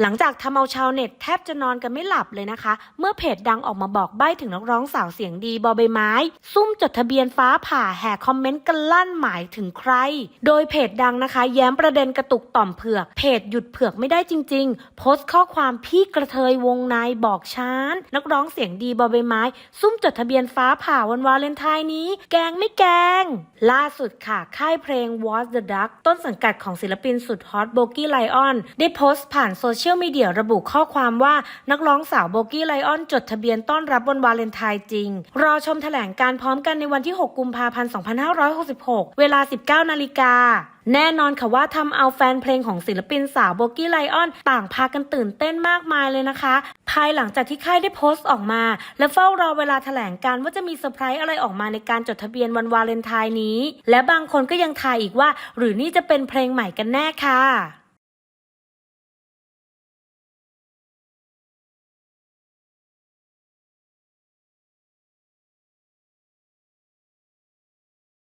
หลังจากทำเอาชาวเน็ตแทบจะนอนกันไม่หลับเลยนะคะ เมื่อเพจดังออกมาบอกใบ้ถึงนักร้องสาวเสียงดีบอใบไม้ ซุ่มจดทะเบียนฟ้าผ่าแห่คอมเมนต์กันลั่นหมายถึงใคร โดยเพจดังนะคะ แย้มประเด็นกระตุกต่อมเผือก เพจหยุดเผือกไม่ได้จริง ๆ โพสต์ข้อความพี่กระเทยวงในบอกช้านนักร้องเสียงดีบอใบไม้ ซุ่มจดทะเบียนฟ้าผ่าวันวาเลนไทน์นี้ แกงไม่แกง ล่าสุดค่ะค่ายเพลง Was the Duck ต้นสังกัดของศิลปินสุดฮอตโบกี้ไลออนได้โพสต์ผ่านโซเชียลมีเดียระบุข้อความว่านักร้องสาวโบกี้ไลออนจดทะเบียนต้อนรับวันวาเลนไทน์จริง รอชมแถลงการพร้อมกันในวันที่ 6 กุมภาพันธ์ 2566 เวลา 19 นาฬิกาแน่นอนค่ะว่าทำเอาแฟนเพลงของศิลปินสาวโบกี้ไลออนต่างพากันตื่นเต้นมากมายเลยนะคะ ภายหลังจากที่ค่ายได้โพสต์ออกมา และเฝ้ารอเวลาแถลงการว่าจะมีเซอร์ไพรส์อะไรออกมาในการจดทะเบียนวันวาเลนไทน์นี้ และบางคนก็ยังทายอีกว่า หรือนี่จะเป็นเพลงใหม่กันแน่ค่ะ